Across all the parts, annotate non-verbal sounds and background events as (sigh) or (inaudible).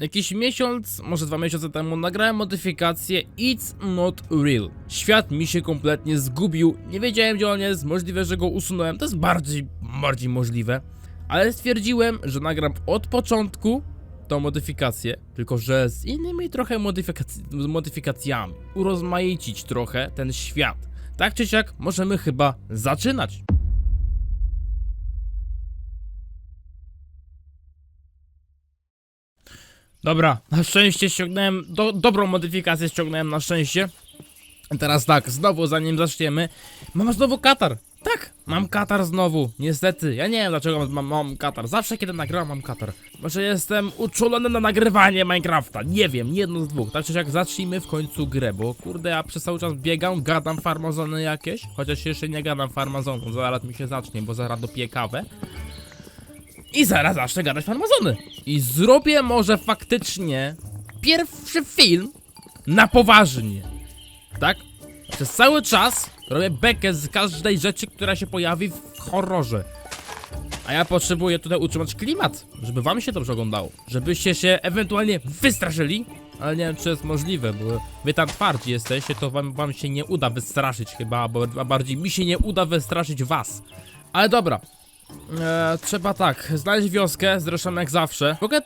Jakiś miesiąc, może dwa miesiące temu nagrałem modyfikację It's Not Real. Świat mi się kompletnie zgubił, nie wiedziałem gdzie on jest, możliwe, że go usunąłem, to jest bardziej, bardziej możliwe. Ale stwierdziłem, że nagram od początku tą modyfikację, tylko że z innymi trochę modyfikac- modyfikacjami. Urozmaicić trochę ten świat. Tak czy siak, możemy chyba zaczynać. Dobra, na szczęście ściągnąłem, do, dobrą modyfikację ściągnąłem na szczęście. Teraz tak, znowu zanim zaczniemy, mam znowu katar. Tak, mam katar znowu, niestety. Ja nie wiem dlaczego mam, mam katar. Zawsze kiedy nagrywam mam katar. Może jestem uczulony na nagrywanie Minecrafta. Nie wiem, jedno z dwóch. Tak czy jak zacznijmy w końcu grę, bo kurde ja przez cały czas biegam, gadam farmazony jakieś. Chociaż jeszcze nie gadam farmazonu, zaraz mi się zacznie, bo zaraz dopiję kawę. I zaraz zacznę gadać farmazony. I zrobię może faktycznie pierwszy film na poważnie. Tak? Przez cały czas robię bekę z każdej rzeczy, która się pojawi w horrorze. A ja potrzebuję tutaj utrzymać klimat, żeby wam się dobrze oglądało. Żebyście się ewentualnie wystraszyli. Ale nie wiem, czy jest możliwe, bo wy tam twardzi jesteście, to wam, wam się nie uda wystraszyć chyba, bo bardziej mi się nie uda wystraszyć was. Ale dobra, E, trzeba tak, znaleźć wioskę, zresztą jak zawsze. W ogóle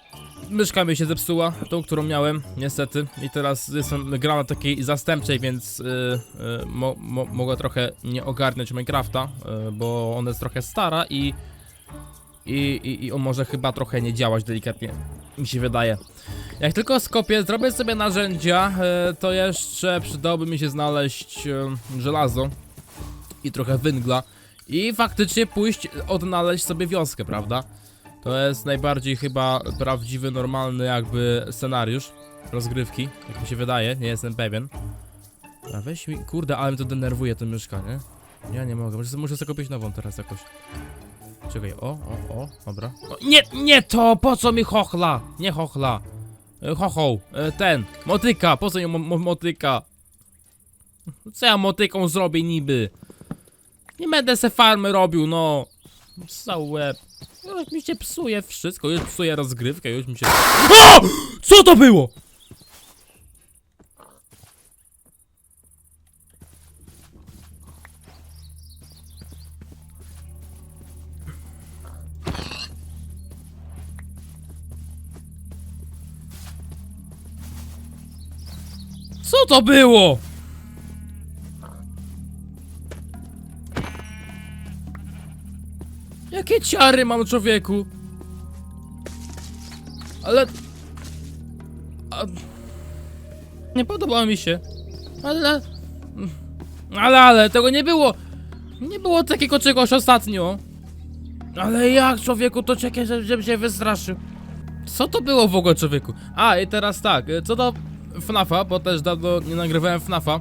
myszka mi się zepsuła, tą, którą miałem, niestety. I teraz jestem gra na takiej zastępczej, więc y, y, mo, mo, mogę trochę nie ogarniać Minecrafta, bo ona jest trochę stara i, i, i, i on może chyba trochę nie działać delikatnie, mi się wydaje. Jak tylko skopię, zrobię sobie narzędzia, to jeszcze przydałoby mi się znaleźć żelazo i trochę węgla. I faktycznie pójść, odnaleźć sobie wioskę, prawda? To jest najbardziej chyba prawdziwy, normalny jakby scenariusz rozgrywki, jak mi się wydaje, nie jestem pewien. A weź mi, kurde, ale mnie to denerwuje to myszka, nie? Ja nie mogę, muszę, muszę sobie kupić nową teraz jakoś. Czekaj, o, o, o, dobra. O, nie, nie to, po co mi chochla? Nie chochla. E, Chochoł, e, ten, motyka, po co mi mo mo motyka? Co ja motyką zrobię niby? Nie będę se farmy robił, no. Za łeb. Już mi się psuje wszystko, już psuje rozgrywkę, już mi się... O! Co to było? Co to było? Ciary mam człowieku? Ale... A... Nie podoba mi się. Ale... Ale, ale, tego nie było. Nie było takiego czegoś ostatnio. Ale jak człowieku, to czekaj, żeby, żeby się wystraszył. Co to było w ogóle człowieku? A, i teraz tak, co do FNAFa, bo też dawno nie nagrywałem FNAFa.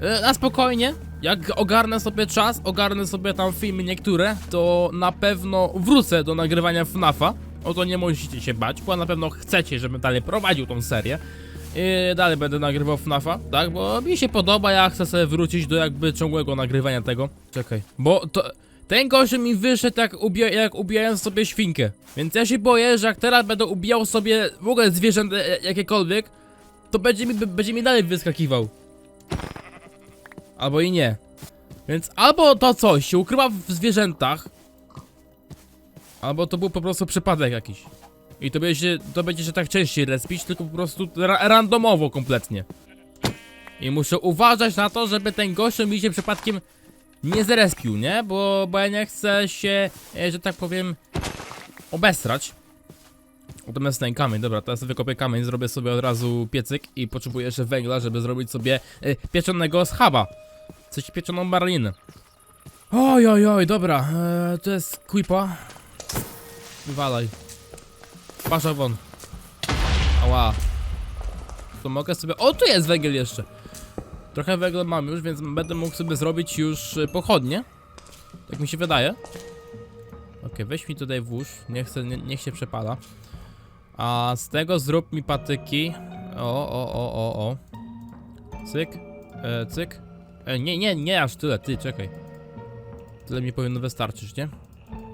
E, Na spokojnie, jak ogarnę sobie czas, ogarnę sobie tam filmy niektóre, to na pewno wrócę do nagrywania FNAFa. O to nie musicie się bać, bo na pewno chcecie, żebym dalej prowadził tą serię. I dalej będę nagrywał FNAFa, tak? Bo mi się podoba, ja chcę sobie wrócić do jakby ciągłego nagrywania tego. Czekaj, bo to... Ten gość mi wyszedł jak, ubija, jak ubijałem sobie świnkę. Więc ja się boję, że jak teraz będę ubijał sobie w ogóle zwierzęta e, jakiekolwiek, to będzie mi, będzie mi dalej wyskakiwał. Albo i nie. Więc albo to coś się ukrywa w zwierzętach, albo to był po prostu przypadek jakiś. I to będzie, to będzie się tak częściej respić, tylko po prostu ra randomowo kompletnie. I muszę uważać na to, żeby ten gościu mi się przypadkiem nie zrespił, nie? Bo, bo ja nie chcę się, e, że tak powiem, obesrać. Natomiast ten kamień, dobra, teraz wykopię kamień, zrobię sobie od razu piecyk i potrzebuję jeszcze węgla, żeby zrobić sobie e, pieczonego schaba. Coś pieczoną marlinę. Oj, oj, oj, dobra, e, to jest quipa. Wywalaj. Pasza won. Ała. To mogę sobie... O, tu jest węgiel jeszcze. Trochę węgla mam już, więc będę mógł sobie zrobić już e, pochodnie. Tak mi się wydaje. Okej, weź mi tutaj włóż. Nie chcę, nie, niech się przepala. A z tego zrób mi patyki. O, o, o, o, o. Cyk. E, cyk. E, nie, nie, nie aż tyle, ty, czekaj. Tyle mi powinno wystarczyć, nie?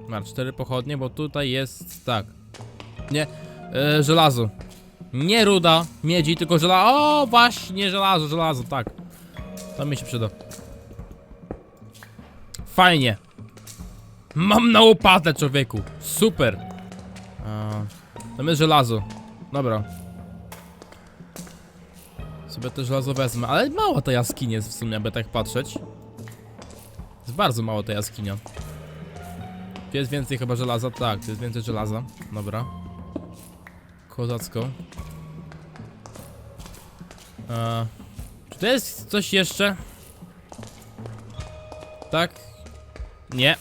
Mam cztery pochodnie, bo tutaj jest tak. Nie, e, żelazo. Nie ruda, miedzi, tylko żelazo. O, właśnie, żelazo, żelazo, tak. To mi się przyda. Fajnie. Mam na łopatę, człowieku. Super. A, tam jest żelazo. Dobra. Sobie to żelazo wezmę, ale mała ta jaskinia jest w sumie, aby tak patrzeć. Jest bardzo mało ta jaskinia. Tu jest więcej chyba żelaza, tak, tu jest więcej żelaza. Dobra. Kozacko. Eee, czy to jest coś jeszcze? Tak? Nie.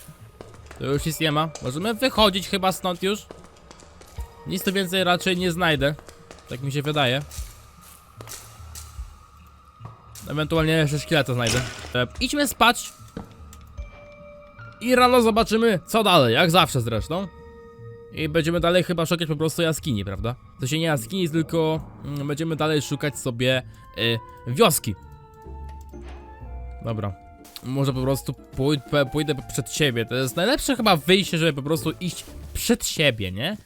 To już nic nie ma. Możemy wychodzić chyba stąd już. Nic tu więcej raczej nie znajdę. Tak mi się wydaje. Ewentualnie jeszcze szkieleta znajdę. E, idźmy spać. I rano zobaczymy, co dalej, jak zawsze zresztą. I będziemy dalej chyba szukać po prostu jaskini, prawda? To się nie jaskini, tylko mm, będziemy dalej szukać sobie y, wioski. Dobra. Może po prostu pójdę, pójdę przed siebie. To jest najlepsze chyba wyjście, żeby po prostu iść przed siebie, nie?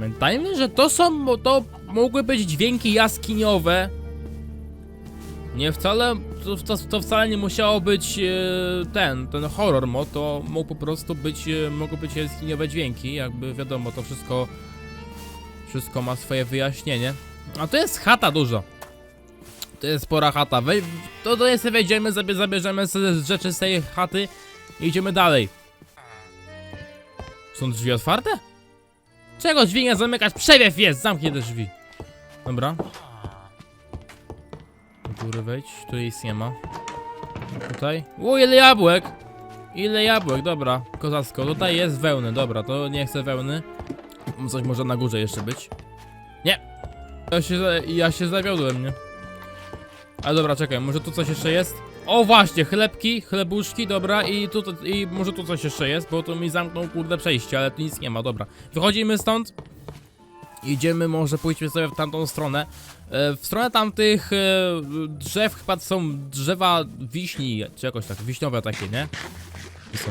Pamiętajmy, że to są, to mogły być dźwięki jaskiniowe. Nie wcale, to, to, to wcale nie musiało być e, ten, ten horror mod, to mógł po prostu być, e, mogły być jaskiniowe dźwięki, jakby wiadomo, to wszystko, wszystko ma swoje wyjaśnienie. A to jest chata duża. To jest spora chata, to, to jest, wejdziemy, zabie, zabierzemy rzeczy z tej chaty i idziemy dalej. Są drzwi otwarte? Czego drzwi nie zamykać? Przewiew jest! Zamknij te drzwi. Dobra. Do góry wejdź, tu nic nie ma. Tutaj. O, ile jabłek! Ile jabłek, dobra. Kozacko. Tutaj jest wełny, dobra, to nie chcę wełny. Coś może na górze jeszcze być. Nie! Ja się, ja się zawiodłem, nie? Ale dobra, czekaj, może tu coś jeszcze jest? O właśnie, chlebki, chlebuszki, dobra, i tu, i może tu coś jeszcze jest, bo tu mi zamknął kurde przejście, ale tu nic nie ma, dobra. Wychodzimy stąd. Idziemy, może pójdźmy sobie w tamtą stronę. E, w stronę tamtych e, drzew chyba są drzewa wiśni, czy jakoś tak, wiśniowe takie, nie? I są.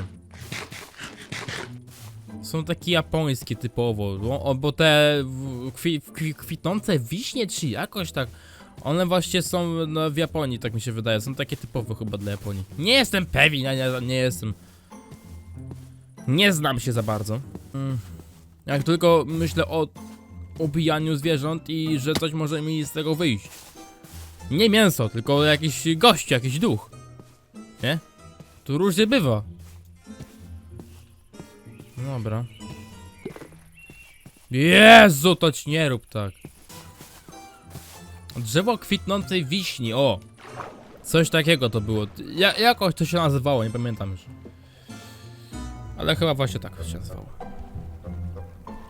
Są takie japońskie typowo, bo, bo te w- kwi, kwitnące wiśnie, czy jakoś tak. One właśnie są no, w Japonii, tak mi się wydaje. Są takie typowe chyba dla Japonii. Nie jestem pewien, ja nie, nie jestem. Nie znam się za bardzo. Mm. Jak tylko myślę o ubijaniu zwierząt i że coś może mi z tego wyjść. Nie mięso, tylko jakiś gość, jakiś duch. Nie? Tu różnie bywa. Dobra. Jezu, to ci nie rób tak. Drzewo kwitnącej wiśni, o! Coś takiego to było. Ja, jakoś to się nazywało, nie pamiętam już. Ale chyba właśnie tak się nazywało.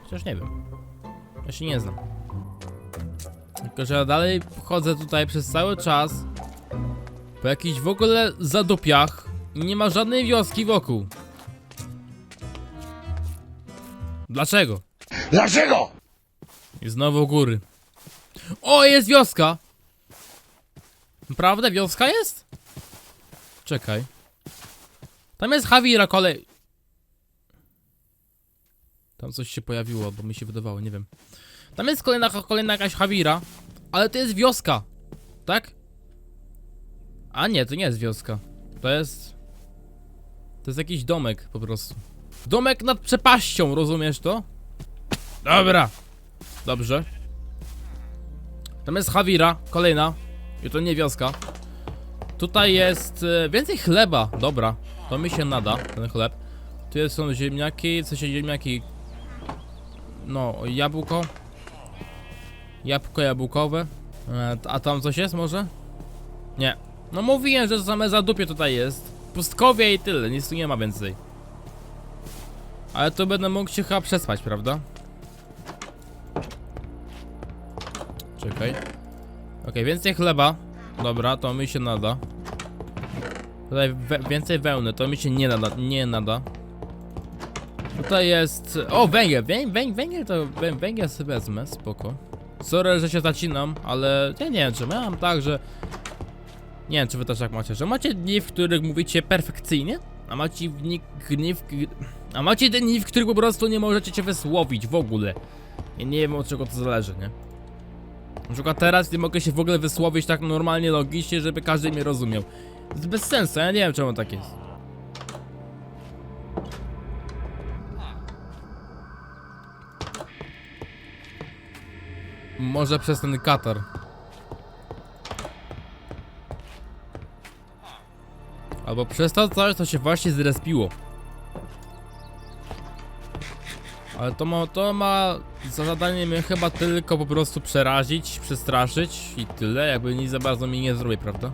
Chociaż nie wiem. Ja się nie znam. Tylko, że ja dalej chodzę tutaj przez cały czas po jakichś w ogóle zadupiach i nie ma żadnej wioski wokół. Dlaczego? Dlaczego? I znowu góry. O, jest wioska! Naprawdę wioska jest? Czekaj. Tam jest Hawira kolej. Tam coś się pojawiło, bo mi się wydawało, nie wiem. Tam jest kolejna, kolejna jakaś Hawira, ale to jest wioska. Tak? A nie, to nie jest wioska. To jest... To jest jakiś domek po prostu. Domek nad przepaścią, rozumiesz to? Dobra. Dobrze. Tam jest Hawira, kolejna. I to nie wioska. Tutaj jest e, więcej chleba. Dobra, to mi się nada, ten chleb. Tu są ziemniaki, co się ziemniaki. No, jabłko. Jabłko jabłkowe. E, a tam coś jest może? Nie. No mówiłem, że same zadupie tutaj jest. Pustkowie i tyle, nic tu nie ma więcej. Ale to będę mógł się chyba przespać, prawda? Czekaj. Okej, więcej chleba. Dobra, to mi się nada. Tutaj we więcej wełny, to mi się nie nada, nie nada. Tutaj jest... O, węgiel, Wę wę węgiel to... Wę węgiel sobie wezmę, spoko. Sorry, że się zacinam, ale ja nie wiem, czy ja mam tak, że... Nie wiem, czy wy też tak macie, że macie dni, w których mówicie perfekcyjnie, a macie dni, dni w... A macie dni, w których po prostu nie możecie się wysłowić w ogóle. Ja nie wiem, od czego to zależy, nie? Na przykład teraz nie mogę się w ogóle wysłowić tak normalnie, logicznie, żeby każdy mnie rozumiał. To jest bez sensu, ja nie wiem czemu tak jest. Może przez ten katar. Albo przez to coś, co się właśnie zrespiło. Ale to ma, to ma za zadanie mnie chyba tylko po prostu przerazić, przestraszyć i tyle, jakby nic za bardzo mi nie zrobi, prawda?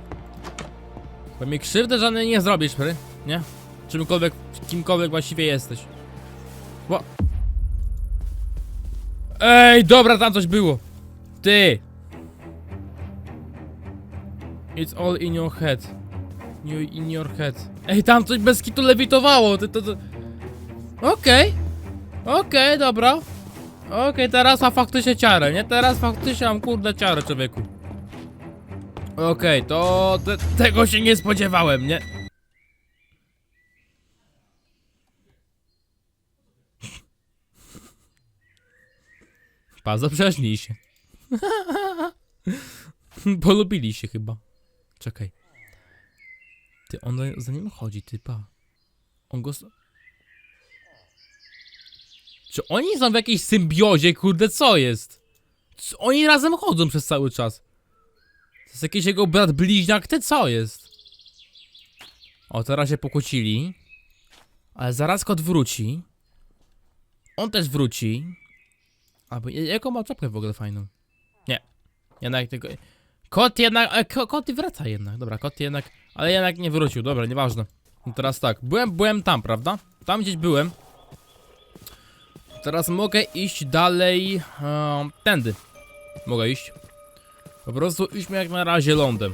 Bo mi krzywdy żadnej nie zrobisz, pry, nie? Czymkolwiek, kimkolwiek właściwie jesteś. Bo... Ej, dobra, tam coś było! Ty! It's all in your head. In your head. Ej, tam coś bez kitu lewitowało, ty to... to... Okej. Okej, dobra. Okej, teraz ma faktycznie ciarę, nie? Teraz faktycznie mam kurde ciarę, człowieku. Okej, to te, tego się nie spodziewałem, nie? Bardzo przeźnij się. (laughs) Polubili się chyba. Czekaj. Ty, on za, nim chodzi, ty, pa. On go... Czy oni są w jakiejś symbiozie, kurde, co jest? Co, oni razem chodzą przez cały czas. To jest jakiś jego brat bliźniak, ty co jest? O, teraz się pokłócili. Ale zaraz kot wróci. On też wróci. Albo jaką ma czapkę w ogóle fajną? Nie. Jednak tego... Kot jednak... E, ko, kot wraca jednak. Dobra, kot jednak... Ale jednak nie wrócił. Dobra, nieważne. No teraz tak. Byłem, byłem tam, prawda? Tam gdzieś byłem. Teraz mogę iść dalej... em, tędy. Mogę iść. Po prostu idźmy jak na razie lądem.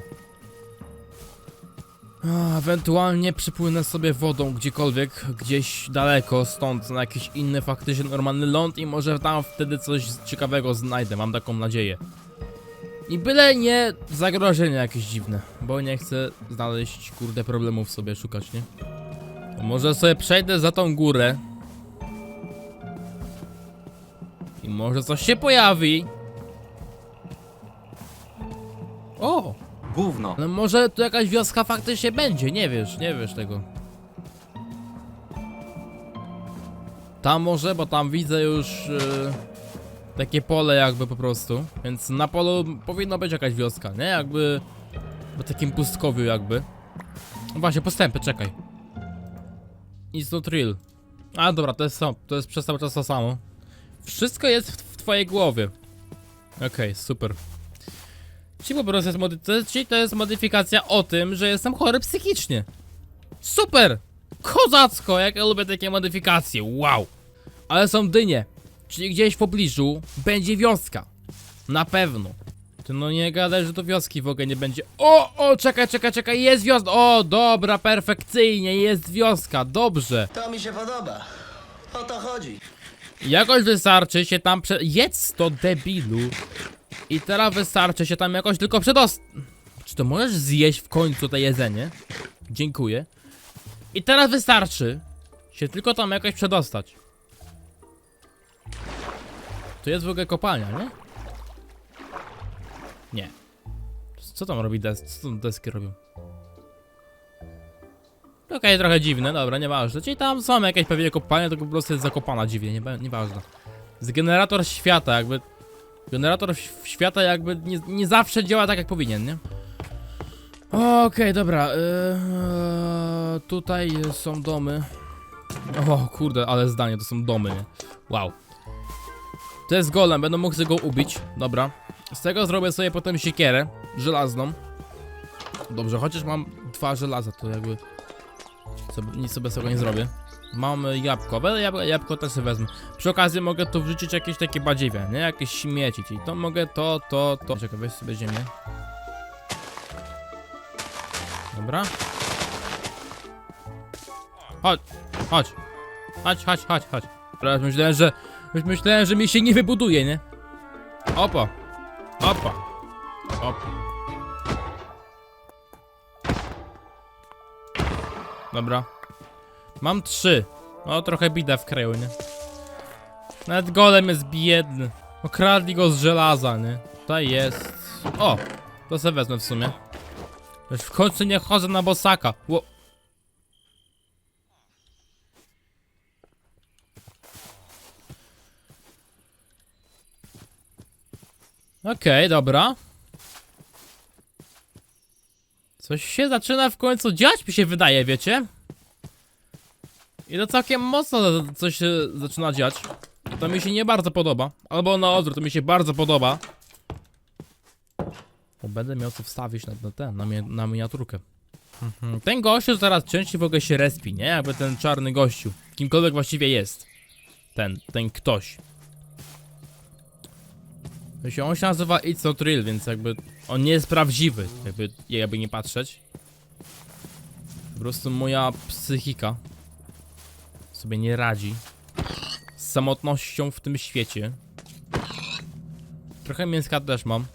Ewentualnie przypłynę sobie wodą gdziekolwiek, gdzieś daleko stąd, na jakiś inny faktycznie normalny ląd i może tam wtedy coś ciekawego znajdę, mam taką nadzieję. I byle nie zagrożenia jakieś dziwne, bo nie chcę znaleźć kurde problemów sobie szukać, nie? Może sobie przejdę za tą górę. I może coś się pojawi. O! Gówno. Ale może tu jakaś wioska faktycznie będzie, nie wiesz, nie wiesz tego. Tam może, bo tam widzę już e, takie pole jakby po prostu, więc na polu powinno być jakaś wioska, nie? Jakby po takim pustkowiu jakby. No właśnie, postępy, czekaj. It's not real. A dobra, to jest to jest przez cały czas to samo. Wszystko jest w, w twojej głowie. Okej, super. Czyli po prostu jest, mody- czyli to jest modyfikacja o tym, że jestem chory psychicznie. Super! Kozacko, jak ja lubię takie modyfikacje, wow! Ale są dynie, czyli gdzieś w pobliżu będzie wioska. Na pewno. Ty no nie gadaj, że to wioski w ogóle nie będzie. O, o, czekaj, czekaj, czekaj, jest wioska. O, dobra, perfekcyjnie, jest wioska, dobrze. To mi się podoba. O to chodzi. Jakoś wystarczy się tam prze... Jedz to debilu. I teraz wystarczy się tam jakoś tylko przedostać. Czy to możesz zjeść w końcu to jedzenie? Dziękuję. I teraz wystarczy się tylko tam jakoś przedostać. Tu jest w ogóle kopalnia, nie? Nie. Co tam robi desk? Co tam deski robią? Okej, trochę dziwne, dobra, nieważne. Czyli tam są jakieś pewnie kopalnie, tylko po prostu jest zakopana dziwnie, nie, nieważne. Z generator świata, jakby. Generator świata jakby nie, nie zawsze działa tak jak powinien, nie? Okej, dobra. Yy, tutaj są domy. O kurde, ale zdanie, to są domy, nie? Wow. To jest golem, będę mógł go ubić. Dobra. Z tego zrobię sobie potem siekierę żelazną. Dobrze, chociaż mam dwa żelaza, to jakby nic sobie z tego nie zrobię. Mam jabłko, ale jab jabłko też sobie wezmę. Przy okazji mogę tu wrzucić jakieś takie badziewia, nie? Jakieś śmieci, czyli to mogę to, to, to. Czekaj, weź sobie ziemię. Dobra. Chodź, chodź. Chodź, chodź, chodź, chodź. Teraz myślałem, że... Myślałem, że mi się nie wybuduje, nie? Opa. Opa. Opa. Dobra. Mam trzy. O, trochę bida w kraju, nie? Nawet golem jest biedny. Okradli go z żelaza, nie? Tutaj jest. O! To sobie wezmę w sumie. Już w końcu nie chodzę na bosaka. Ło. Okej, dobra. Coś się zaczyna w końcu dziać, mi się wydaje, wiecie? I to całkiem mocno coś się zaczyna dziać. To mi się nie bardzo podoba. Albo na odwrót, to mi się bardzo podoba. Bo będę miał co wstawić na, na ten, na, mi, na miniaturkę. Mhm. Ten gościu teraz częściej w ogóle się respi, nie? Jakby ten czarny gościu. Kimkolwiek właściwie jest. Ten, ten ktoś. To się on się nazywa It's Not Real, więc jakby on nie jest prawdziwy, jakby, jakby nie patrzeć. Po prostu moja psychika sobie nie radzi z samotnością w tym świecie. Trochę mięska też mam.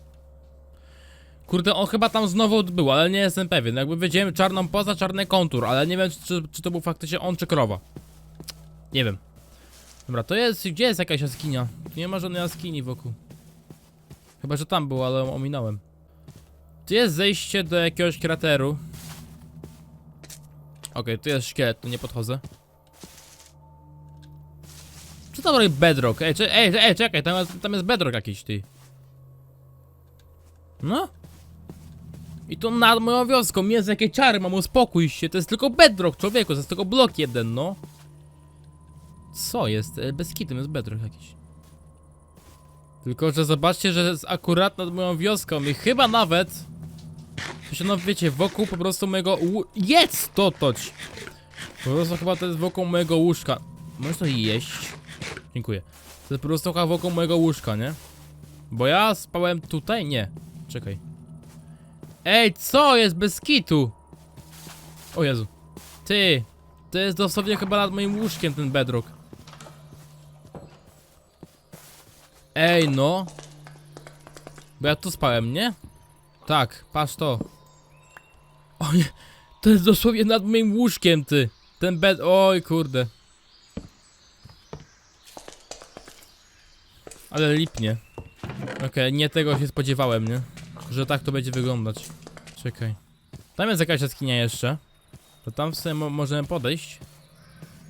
Kurde, on chyba tam znowu był, ale nie jestem pewien. Jakby wiedziałem czarną poza, czarny kontur, ale nie wiem, czy, czy to był faktycznie on, czy krowa. Nie wiem. Dobra, to jest, gdzie jest jakaś jaskinia? Tu nie ma żadnej jaskini wokół. Chyba, że tam było, ale ominąłem. Tu jest zejście do jakiegoś krateru. Okej, tu jest szkielet, tu nie podchodzę. Co tam robi bedrock? Ej, ej, ej, czekaj, tam jest, tam jest bedrock jakiś, ty. No. I to nad moją wioską, jest jakie czary, mam uspokój się, to jest tylko bedrock, człowieku, to jest tylko blok jeden, no. Co jest? E, Bez kitu, jest bedrock jakiś. Tylko, że zobaczcie, że jest akurat nad moją wioską i chyba nawet... Się no wiecie, wokół po prostu mojego łu... Jest to toć! Po prostu chyba to jest wokół mojego łóżka. Możesz to jeść? Dziękuję. To jest po prostu chyba wokół mojego łóżka, nie? Bo ja spałem tutaj? Nie. Czekaj. Ej, co jest bez kitu? O Jezu. Ty. To jest dosłownie chyba nad moim łóżkiem ten bedrock. Ej, no. Bo ja tu spałem, nie? Tak, patrz to. O nie, to jest dosłownie nad moim łóżkiem, ty. Ten bed... Oj, kurde. Ale lipnie. Okej, nie tego się spodziewałem, nie? Że tak to będzie wyglądać. Czekaj. Tam jest jakaś jaskinia jeszcze. To tam mo możemy podejść.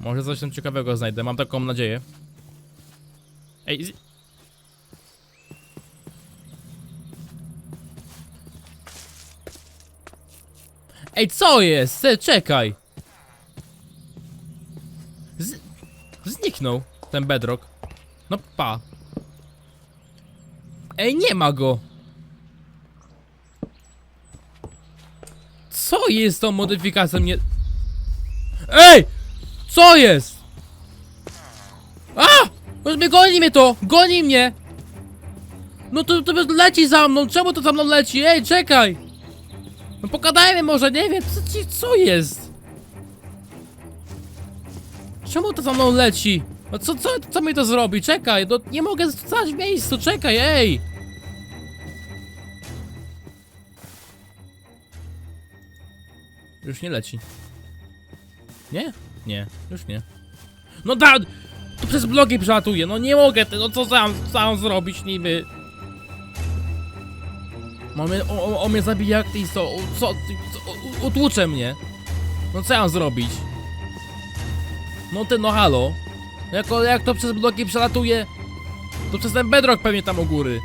Może coś tam ciekawego znajdę, mam taką nadzieję. Ej, Ej, co jest? Czekaj! Z... Zniknął ten bedrock. No pa. Ej, nie ma go! Co jest tą modyfikacją nie... Ej! Co jest? A! Już mnie goni mnie to! Goni mnie! No to, to leci za mną, czemu to za mną leci? Ej, czekaj! No pogadajmy może, nie wiem, co, ci- co jest? Czemu to za mną leci? No co, co, co mi to zrobi? Czekaj, no nie mogę stać w miejscu, czekaj, ej! Już nie leci. Nie? Nie, już nie. No da! To przez blogi przelatuje, no nie mogę, no co sam, sam zrobić niby? On mnie, on, on mnie zabija jak ty, co, co, co utłucze mnie. No co ja mam zrobić? No ty, no halo. Jak, to przez bloki przelatuje, to przez ten bedrock pewnie tam u góry.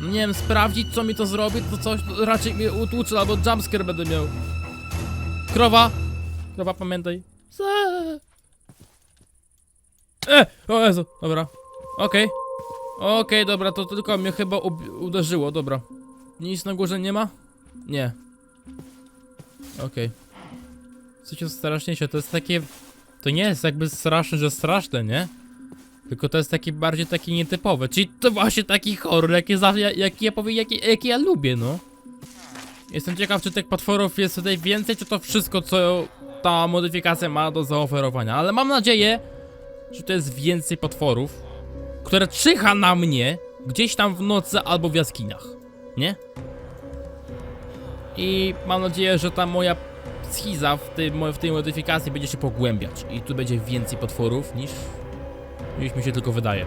No nie wiem, sprawdzić co mi to zrobi, to coś to raczej mnie utłucze, albo jumpscare będę miał. Krowa! Krowa, pamiętaj. Se- E! O Jezu, dobra. Okej. Okej, dobra, to tylko mnie chyba uderzyło, dobra. Nic na górze nie ma? Nie. Okej. Coś jest straszniejsze, to jest takie... To nie jest jakby straszne, że straszne, nie? Tylko to jest taki bardziej taki nietypowe, czyli to właśnie taki horror, jaki, za, jaki ja powiem, jaki, jaki ja lubię, no. Jestem ciekaw, czy tych potworów jest tutaj więcej, czy to wszystko, co ta modyfikacja ma do zaoferowania, ale mam nadzieję, że to jest więcej potworów, które czyha na mnie gdzieś tam w nocy albo w jaskiniach. Nie? I mam nadzieję, że ta moja schiza w, tym, w tej modyfikacji będzie się pogłębiać i tu będzie więcej potworów niż, niż mi się tylko wydaje.